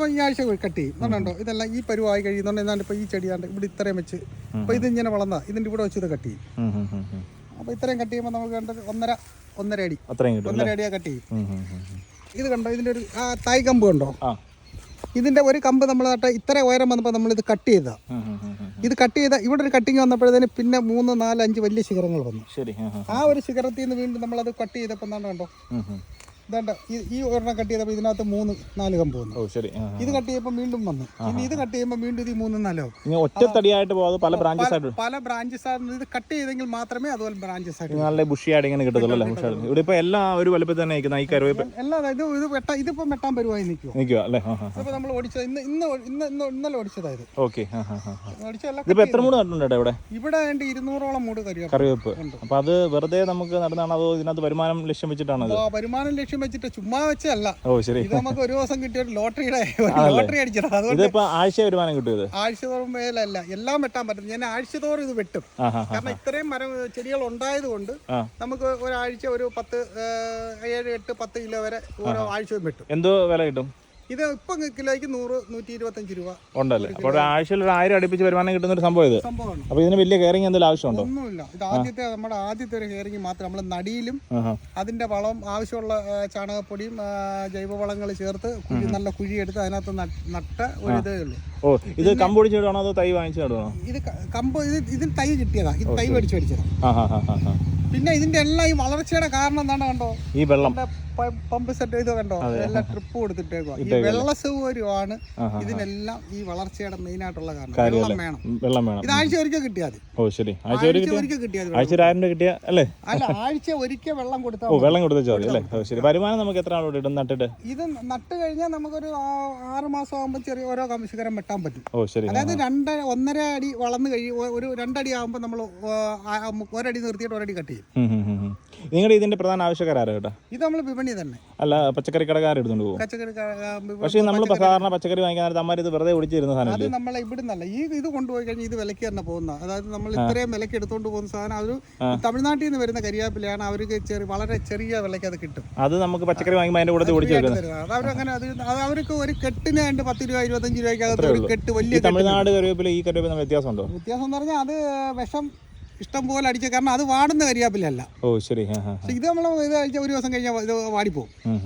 അപ്പോൾ ഈ ആഴ്ച കട്ട്. ചെയ്യും എന്നുണ്ടോ ഇതെല്ലാം ഈ പരുവായി കഴിയുന്നുണ്ട് എന്നാണ്ട് ഇപ്പോൾ ഈ ചെടിയാണ്ട് ഇവിടെ ഇത്രയും വെച്ച്. അപ്പോൾ ഇത് ഇങ്ങനെ വളർന്ന. ഇതിന്റെ ഇവിടെ വെച്ച് ഇത് കട്ട്. ചെയ്യും. അപ്പോൾ ഇത്രയും കട്ട് ചെയ്യുമ്പോൾ നമുക്ക് കണ്ടത് ഒന്നര ഒന്നര അടി. ഒന്നര അടിയാ കട്ട്. ചെയ്യും. ഇത് കണ്ടോ? ഇതിന്റെ ഒരു ആ തായ് കമ്പ് കണ്ടോ? ഇതിന്റെ ഒരു കമ്പ് നമ്മൾ നട്ട ഇത്ര ഉയരം വന്നപ്പോൾ നമ്മൾ ഇത് കട്ട് ചെയ്താ. ഇത് കട്ട് ചെയ്ത ഇവിടെ ഒരു കട്ടിങ് വന്നപ്പോഴത്തേന് പിന്നെ മൂന്ന് നാല് അഞ്ച് വലിയ ശിഖരങ്ങൾ വന്നു. ശരി. ആ, ഒരു ശിഖരത്തിൽ നിന്ന് വീണ്ടും നമ്മൾ അത് കട്ട് ചെയ്തപ്പോൾ എന്താണ് കണ്ടോ. ഇതാണ്ട ഈ ഒരെണ്ണം കട്ട് ചെയ്തപ്പോൾ ഇതിനകത്ത് മൂന്ന് നാല് കമ്പ് വന്നു. ശരി. ഇത് കട്ട് ചെയ്യുമ്പോൾ വീണ്ടും വന്നു. ഇനി ഇത് കട്ട് ചെയ്യുമ്പോൾ വീണ്ടും ഇത് മൂന്നും ഇനി ഒറ്റത്തടിയായിട്ട് പോകാതെ പല ബ്രാഞ്ചസ് ആയിട്ട് പല ബ്രാഞ്ചസ് ആണ് ഇത് കട്ട് ചെയ്തെങ്കിൽ മാത്രമേ അതുപോലെ ബ്രാഞ്ചസ് ആയിട്ട് നല്ല ബുഷിയായിട്ട് ഇങ്ങനെ കിട്ടത്തുള്ളൂ ഇവിടെ ഇപ്പൊ എല്ലാ ഒരു വലുപ്പത്തിൽ തന്നെ നിൽക്കുന്ന ഈ കരുവേപ്പ്. എല്ലാ ഇത് ഇത് വെട്ട ഇതിപ്പോ വെട്ടാൻ പരുവായി നിൽക്കുവോ നിൽക്കുക അല്ലേ? ആ നമ്മൾ ഓടിച്ചത് ഇന്ന് ഇന്ന് ഇന്ന് ഇന്ന് ഇന്നലെ ഓടിച്ചതായത് ഓക്കെ. ഇതിപ്പോ എത്ര മൂട് കണ്ടിട്ടുണ്ട് ഇവിടെ? ഇവിടെ ഇരുന്നൂറോളം മൂട് കറിവേപ്പ് അപ്പൊ അത് വെറുതെ നമുക്ക് നടന്നാണ് അതോ ഇതിനകത്ത് വരുമാനം ലക്ഷ്യം വെച്ചിട്ടാണ് വരുമാനം ലക്ഷ്യം വെച്ചിട്ട് ചുമ്മാ വെച്ചല്ല ഓ ശരി. ഇത് നമുക്ക് ഒരു ദിവസം കിട്ടിയ ഒരു ലോട്ടറിയുടെ ലോട്ടറി അടിച്ചതാണ്. അതുകൊണ്ട് ഇതിപ്പോ ആഴ്ച വരുമാനം കിട്ടും ആഴ്ച തോറും മേലല്ല എല്ലാം വെട്ടാൻ പറ്റും. ഞാൻ ആഴ്ച തോറും ഇത് വെട്ടും. കാരണം ഇത്രയും മരം ചെടികൾ ഉണ്ടായത് കൊണ്ട്. നമുക്ക് ഒരാഴ്ച ഒരു പത്ത് ഏഴ് എട്ട് പത്ത് കിലോ വരെ ഓരോ ആഴ്ചയും വെട്ടും. എന്തോ വില കിട്ടും? ഇത് ഇപ്പൊ കിലോയ്ക്ക് നൂറ് നൂറ്റി ഇരുപത്തഞ്ച് രൂപ. ഉണ്ടല്ലേ? അപ്പോൾ ആഴ്ചയിൽ ഒരു ആയിരം അടുപ്പിച്ച് വരുമാനം കിട്ടുന്ന ഒരു സംഭവം ഇത്. സംഭവമാണ്. അപ്പൊ ഇതിന് വലിയ കെയറിങ് എന്തെങ്കിലും ആവശ്യമുണ്ടോ? ഒന്നുമില്ല. ഇത് ആദ്യത്തെ നമ്മുടെ ആദ്യത്തെ ഒരു ഹെയറിങ് മാത്രം. നമ്മൾ നടിയിലും അതിന്റെ വളം ആവശ്യമുള്ള ചാണകപ്പൊടിയും ജൈവവളങ്ങൾ ചേർത്ത് കുഴി നല്ല കുഴി എടുത്ത് അതിനകത്ത് നട്ട ഒരു ഇതേ ഉള്ളൂ. ഓ ഇത് കമ്പൊടിച്ച് ഇടണോ അതോ തൈ വാങ്ങിച്ചു ഇടണോ ഇത് കമ്പ് ഇത് ഇതിൽ തൈ കിട്ടിയതാ. ഇത് തൈ മേടിച്ചു മേടിച്ചതാ. പിന്നെ ഇതിന്റെ എല്ലാം ഈ വളർച്ചയുടെ കാരണം എന്താണ് കണ്ടോ? ഈ വെള്ളം. പമ്പ് സെറ്റ് ഇത് കണ്ടോ? എല്ലാം ട്രിപ്പ് കൊടുത്തിട്ടേക്കോ ഈ വെള്ള സൗകര്യമാണ്. ഇതിനെല്ലാം ഈ വളർച്ചയുടെ മെയിൻ ആയിട്ടുള്ള കാരണം. വെള്ളം വേണം. വെള്ളം വേണം. ഇത് ആഴ്ച ഒരിക്കൽ കിട്ടിയാൽ ഓ ശരി. ആഴ്ച ഒരു ആഴ്ച ഒരിക്കൽ കിട്ടിയാൽ ആഴ്ച ഒരു ആയിരം രൂപ കിട്ടിയ അല്ലേ? അല്ല ആഴ്ച ഒരിക്കൽ വെള്ളം കൊടുത്താൽ വെള്ളം കൊടുത്താൽ മതി അല്ലേ? ശരി. വരുമാനം നമുക്ക് എത്ര ആളോട് ഇടും നട്ടിട്ട്? ഇത് നട്ട് കഴിഞ്ഞാൽ നമുക്കൊരു ആറ് മാസം ആകുമ്പോൾ ചെറിയ ഓരോ കംശികരം വെട്ടാൻ പറ്റും. ഓ ശരി. അതായത് രണ്ട് ഒന്നര അടി വളർന്നു കഴിയും ഒരു രണ്ടടി ആകുമ്പോൾ നമ്മൾ ഒരടി നിർത്തിയിട്ട് ഒരടി കട്ട് ചെയ്യും. നിങ്ങളുടെ ഇതിന്റെ പ്രധാന ആവശ്യക്കാരാണ് കേട്ടോ? ഇത് നമ്മൾ വിപണി തന്നെ. അല്ല പച്ചക്കറി കടക്കാർ എടുത്തോണ്ട് പോകും. പച്ചക്കറി പക്ഷേ നമ്മൾ സാധാരണ പച്ചക്കറി വാങ്ങിക്കാൻ നേരത്ത് അമ്മ ഇത് വെറുതെ ഒടിച്ചിരുന്ന അത് സാധനമല്ലേ നമ്മളെ ഇവിടുന്നല്ല. ഈ ഇത് കൊണ്ടുപോയി കഴിഞ്ഞാൽ ഇത് വിലക്ക് തന്നെ പോകുന്ന. അതായത് നമ്മൾ ഇത്രയും വിലക്ക് എടുത്തോണ്ട് പോകുന്ന സാധനം അവർ തമിഴ്നാട്ടിൽ നിന്ന് വരുന്ന കരിയാപ്പിലാണ് അവർക്ക് ചെറിയ വളരെ ചെറിയ വിലക്ക് അത് കിട്ടും. അത് നമുക്ക് പച്ചക്കറി വാങ്ങുമ്പോൾ അതിന്റെ കൂടെ ഓടിച്ചു അത് അവരങ്ങനെ അത് അത് അവർക്ക് ഒരു കെട്ടിന് രണ്ട് പത്ത് രൂപ ഇരുപത്തഞ്ച് രൂപയ്ക്കകത്ത് ഒരു കെട്ട് വലിയ തമിഴ്നാട് കറിവേപ്പില ഈ കറിവേപ്പില വ്യത്യാസം ഉണ്ടോ വ്യത്യാസം എന്ന് പറഞ്ഞാൽ അത് വിഷം ഇഷ്ടം പോലെ അടിച്ച കാരണം അത് വാടുന്ന കരിയാപ്പിലല്ല ഓ ശരി. പക്ഷെ ഇത് നമ്മൾ ഇത് അടിച്ച ഒരു ദിവസം കഴിഞ്ഞാൽ ഇത് ഉം.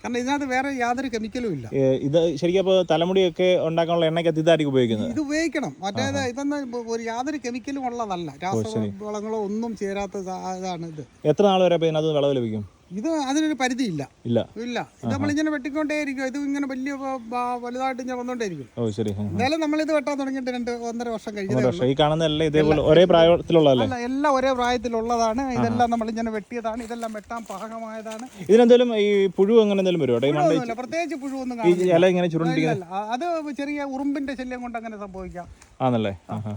കാരണം ഇതിനകത്ത് വേറെ യാതൊരു കെമിക്കലും ഇല്ല. ഇത് ശരിക്കും അപ്പോൾ തലമുടിയൊക്കെ ഉണ്ടാക്കാനുള്ള എണ്ണയ്ക്ക് ഇതായിരിക്കും ഉപയോഗിക്കുന്നത്? ഇത് ഉപയോഗിക്കണം. മറ്റേത് ഇതൊന്നും ഒരു യാതൊരു കെമിക്കലും ഉള്ളതല്ല. രാസവളങ്ങളോ ഒന്നും ചേരാത്ത ഇതാണ് ഇത്. എത്ര നാൾ വരെ അപ്പോൾ ഇതിനകത്ത് വിളവ് ലഭിക്കും? ഇത് അതിനൊരു പരിധിയില്ല. ഇല്ല. ഇല്ല. ഇത് നമ്മളിങ്ങനെ വെട്ടിക്കൊണ്ടേയിരിക്കും. ഇത് ഇങ്ങനെ വലിയ വലുതായിട്ട് ഇങ്ങനെ വന്നോണ്ടേ ഓ ശരി. എന്നാലും നമ്മൾ ഇത് വെട്ടാൻ തുടങ്ങിയിട്ട് രണ്ട് ഒന്നര വർഷം കഴിഞ്ഞു ഉള്ളൂ. പക്ഷേ ഈ കാണുന്ന എല്ലാം ഇതേപോലെ ഒരേ പ്രായത്തിലുള്ളതല്ലേ? എല്ലാം ഒരേ പ്രായത്തിലുള്ളതാണ്. ഇതെല്ലാം നമ്മൾ ഇങ്ങനെ വെട്ടിയതാണ്. ഇതെല്ലാം വെട്ടാൻ പാകമായതാണ്. ഇതിനെന്തെങ്കിലും ഈ പുഴു അങ്ങനെ എന്തെങ്കിലും വരുമോ? പ്രത്യേകിച്ച് പുഴു ഒന്നും ഇല ഇങ്ങനെ ചുരുണ്ടിരിക്കുന്ന. അത് ചെറിയ ഉറുമ്പിന്റെ ശല്യം കൊണ്ട് അങ്ങനെ സംഭവിക്കാം. ആണല്ലേ.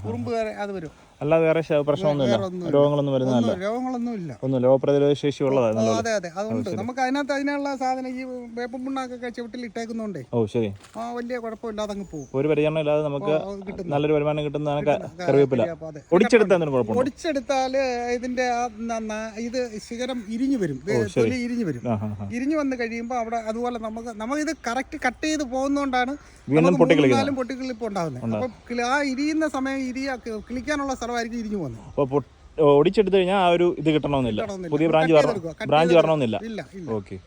ഉറുമ്പ് വരെ അത് വരും. അല്ലാതെ വേറെ പ്രശ്നമൊന്നുമില്ല. രോഗങ്ങളൊന്നും വരുന്നില്ല രോഗങ്ങളൊന്നും ഇല്ല ഒന്നും രോഗപ്രതിരോധ ശേഷി ഉള്ളതാണ് അതെ അതെ അതുകൊണ്ട് നമുക്ക് അതിനകത്ത് അതിനുള്ള സാധനം ഈ വേപ്പം പുണ്ണാക്കൊക്കെ ചവിട്ടിൽ ഇട്ടേക്കുന്നോണ്ടേ. ഓ ശരി. ആ വലിയ കുഴപ്പമില്ലാതെ അങ്ങ് പോകും ഒരു പരിചരണം ഇല്ലാതെ നമുക്ക് നല്ലൊരു വരുമാനം കിട്ടുന്നതാണ് കറിവേപ്പില. പൊടിച്ചെടുത്താൽ ഇതിന്റെ ഇത് ശിഖരം ഇരിഞ്ഞു വരും. തൊലി ഇരിഞ്ഞു വരും. ഇരിഞ്ഞു വന്ന് കഴിയുമ്പോൾ അവിടെ അതുപോലെ നമുക്ക് നമുക്ക് ഇത് കറക്റ്റ് കട്ട് ചെയ്ത് പോകുന്നോണ്ടാണ് ഉണ്ടാവുന്നത് പൊട്ടിക്കിളിപ്പ് ഉണ്ടാകുന്നത് അപ്പൊ ആ ഇരിയുന്ന സമയം ഇരിയ കിളിക്കാനുള്ള സ്ഥലമായിരിക്കും ഇരിഞ്ഞു പോകുന്നത്. ഒടിച്ചെടുത്ത് കഴിഞ്ഞാൽ ആ ഒരു ഇത് കിട്ടണമെന്നില്ല. പുതിയ ബ്രാഞ്ച് വരണം. ബ്രാഞ്ച്. വരണമെന്നില്ല. ഓക്കെ.